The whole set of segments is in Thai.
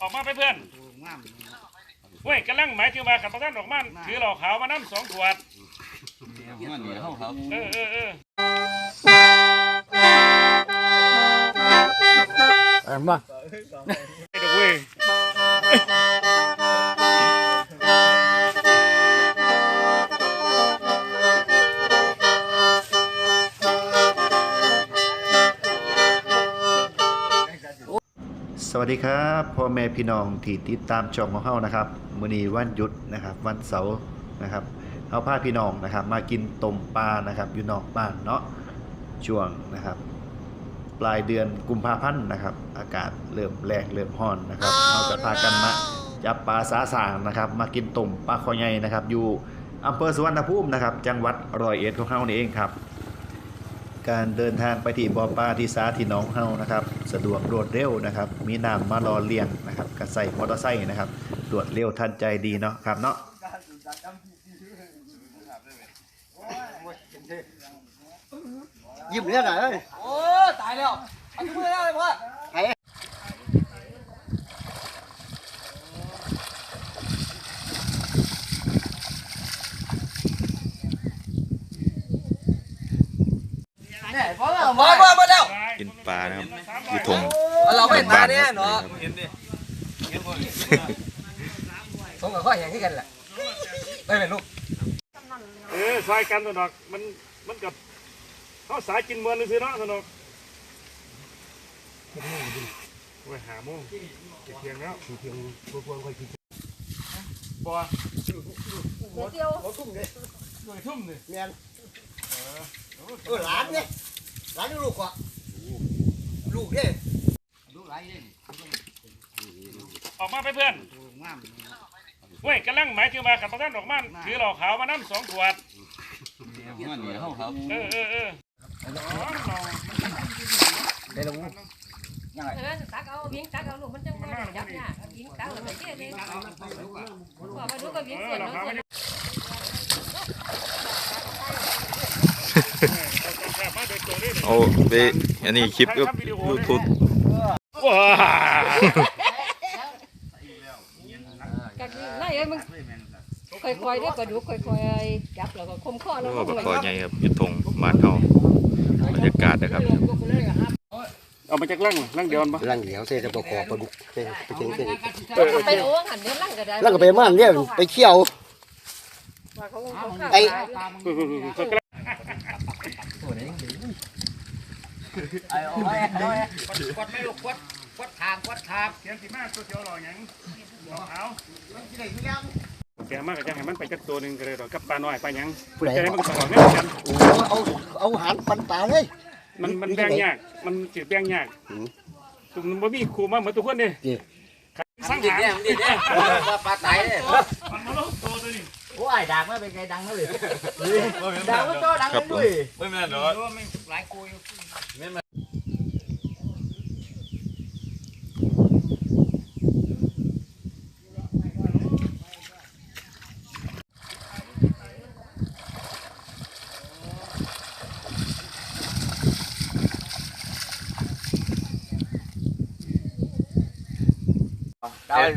ออกมาไปเพื่อนเว้ยกำลังหมายถึงว่าขับประกันออกมาถือเหล่าขาวมาน้ำสองขวดมันเหนียวเขาเขาเออเออเออเอันมาไอ้ดอกเว้ย วัสดีครับพ่อแม่พี่น้องที่ติดตามช่องของเฮานะครับมื้อนี้วันหยุดนะครับ วันเสาร์นะครับเฮาพาพี่น้องนะครับ มากินต้มปลานะครับ อยู่นอกบ้านเนาะช่วงนะครับ ปลายเดือนกุมภาพันธ์นะครับ อากาศเริ่มแรงเริ่มร้อนนะครับเฮาจะพากันมาจับปลาสาสางนะครับ มากินต้มปลาคอใหญ่นะครับ อยู่อำเภอสุวรรณภูมินะครับ จังหวัดร้อยเอ็ดของเฮานี่เองครับ การเดินทางไปที่บ่อปลาที่สาที่หน้องเฮานะครับ สะดวกรวดเร็วนะครับ มีน้ำมารอเลี้ยงนะครับกระใส่มอเตอร์ไซค์นะครับรวดเร็วทันใจดีเนาะครับเนาะยิ้มเนี่ยหน่อยเอ้ยโอ้ตายแล้วเอามือแล้วเลยพ่อ เนี่ยพอแล้วพอพอพอแล้วกินปลานะครับอยู่ทงเราไม่ตาเนี่ยบ้เนาะครับผมกับข้อแข่งที่กันแหละไม่เป็นลูกเออซอยกันตัวดอกมันมันกับเขาสายกินมวนนี่สิเนาะสนุกเว้ยหาโมงเที่ยงแล้วเที่ยงกลัวๆค่อยกินบ่เดียวหน่วยทุ่มนี่เมียนเออหลานเนี่ย หลานลูกอะลูกเนี่ยออกมาไปเพื่อนเว้ยกำลังหมายถึงว่าขับประกันออกมาถือเหล่าขาวมาน้ำสองขวดมันเหนียวเขาเขาเออเออเอออ๋อเราได้แล้วเออตักเอาวิ่งตักเอาลูกมันจังบ่จับยากวิ่งตักแล้วมันเจ๊เลยว่ามาดูก็วิ่งเอส่อวนเราน้องขาวส่ว เลยเอาไปอันนี้คลิปกับยูทูบว้ากันไล่เอ้ยมึงค่อยๆเด้อกระดูกค่อยๆจับแล้วก็คมคอแล้วก็แบบคอใหญ่ครับอยู่ทงบ้านเฮาบรรยากาศนะครับ เอามาจากล่างล่างเดียวปะร่างเดียวเสร็จจะประกอบปลาดุกไปไปเชิงเส้นไปโอ้หันเนื้อลั่งก็ได้แล้วก็ไปม่านเนี่ยไปเที่ยวว่าเขาเขาไอ้ ไอ้โอ้ยโอ้ยกดไม่ลูกกดกดทางกดทางเสียงสีมาตัวเดียวหล่อหยังหล่อเอาแกมากก็จะให้มันไปจักตัวหนึ่งก็เลยดอกับปลาหน้อยปลาหยังจะให้มันสองเนี่ยกันเอาเอาหันปันตาเลยมันมันแบ่งยากมันจืดแบ่งยากตุ่มบ่มีครูมาเหมือนทุกคนเลยจริงสังหารเนี่ยปลาตายเนี่ยมันมาลงตัวตัวนี้ โอ้ยดังไม่เป็นไงดังเลยดังก็ตัวดังด้วย ไม่แม่นหรอหลายกูอยู่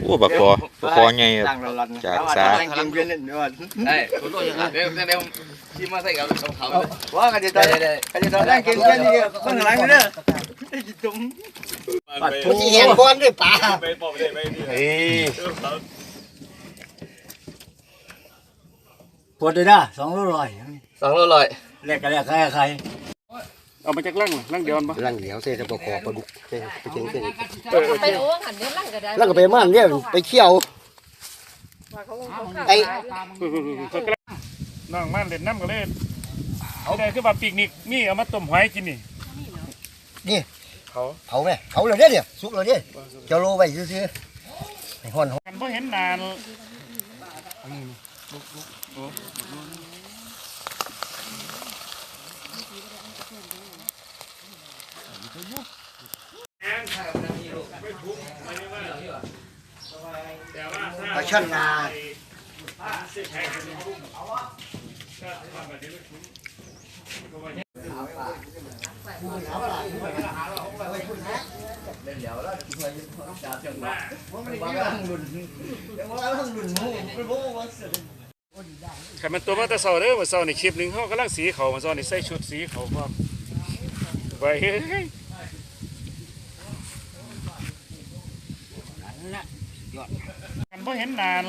โอ้บักคอบักคอใหญ่ครับ จากสากินเพี้ยนเล่นด้วยได้ตัวตัวยังไงเดี๋ยวเดี๋ยวที่มาใส่กับเขาว่ากันจะตอนกันจะตอนแรกกินเพี้ยนนี่ข้างหลังนี่เด้อปัดทุกเหี้ยก้อนด้วยปลาเฮ้ยปวดเลยนะสองร้อยสองร้อยแลกกันแลกใครใคร เอามาจากล่างล่างเดียวปะร่างเดียวเสร็จจะประกอบปลาดุกไปไปเชิงเส้นไปโอ้หันเนื้อลั่งก็ได้แล้วก็ไปม่านเนี่ยไปเที่ยวว่าเขาเขาไอ้น้องมันเล่นน้ำกันเลยเอาได้คือว่าปีกนิกนี่เอามาต้มหอยกินนี่นี่เขาเผาไหมเผาเลยเนี่ยเดี๋ยวสุกเลยเนี่ยจะโรไว้ซื่อๆไอ้ห่อนกันเพราะเห็นนาน ปลาช่อนนาเดี๋ยวแล้วกินไปต้องจ่าจังหวะว่ามันว่านี่กำว่าลังลุ้นแต่ว่าเราหลุนหูไม่รู้ว่าเสือขันมันตัวมาแต่เสาเด้อมาเสาในคลิปหนึ่งเขากำลังสีเขามาเสาในใส่ชุดสีเขาพร้อมไป เฮ้ยกันบ่เห็นนาน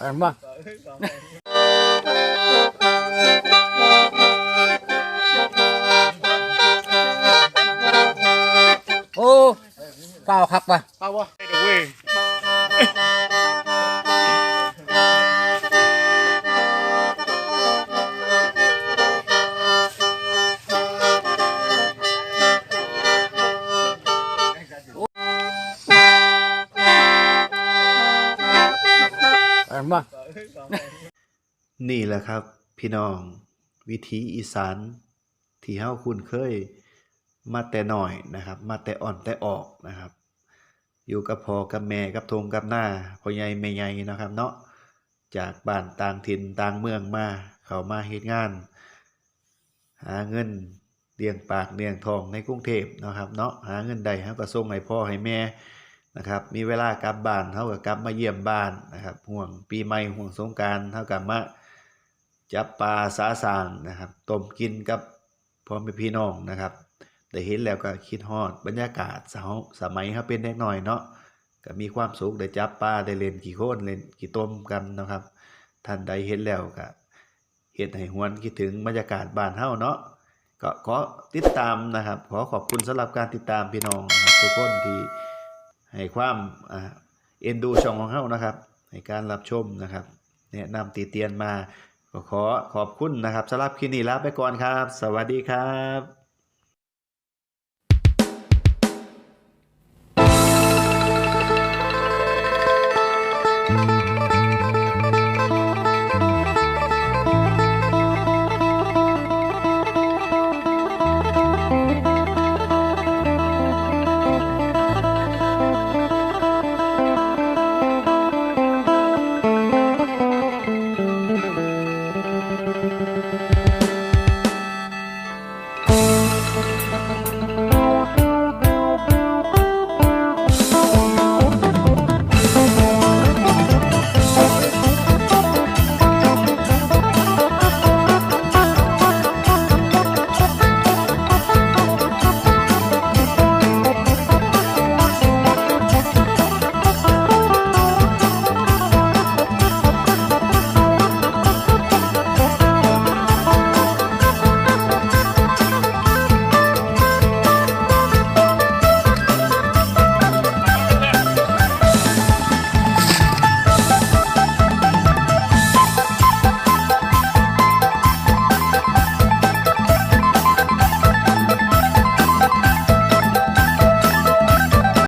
อันบ้าโอ้เปล่าครับป่ะ นี่แหละครับ พี่น้อง วิถีอีสานที่เฮาคุ้นเคยมาแต่น้อยนะครับ มาแต่อ่อนแต่ออกนะครับ อยู่กับพ่อกับแม่กับทงกับหน้าพ่อใหญ่แม่ใหญ่นะครับ เนาะจากบ้านต่างถิ่นต่างเมืองมา เขามาเฮ็ดงาน หาเงินเลี้ยงปากเลี้ยงทองในกรุงเทพนะครับ เนาะหาเงินได้เฮาก็ส่งให้พ่อให้แม่ นะครับ มีเวลากลับบ้านเฮาก็กลับมาเยี่ยมบ้านนะครับห่วงปีใหม่ห่วงสงกานต์เฮาก็มาจับปลาสาสางนะครับต้มกินกับพ่อแม่พี่น้องนะครับได้เห็นแล้วก็คิดฮอดบรรยากาศสาสมัยเขาเป็นเด็กหน้อยเนาะก็มีความสุขได้จับปลาได้เล่นกี่โคนเล่นกี่ต้มกันนะครับ ท่านใดเห็นแล้วก็เฮ็ดให้หวนคิดถึงบรรยากาศบ้านเฮาเนาะก็ขอติดตามนะครับ ขอขอบคุณสำหรับการติดตามพี่น้องนะครับทุกคนที่ ให้ความเอ็นดูช่องของเขานะครับในการรับชมนะครับแนะนำตีเตียนมาก็ขอขอบคุณนะครับสำหรับคลินี้ลาไปก่อนครับ สวัสดีครับ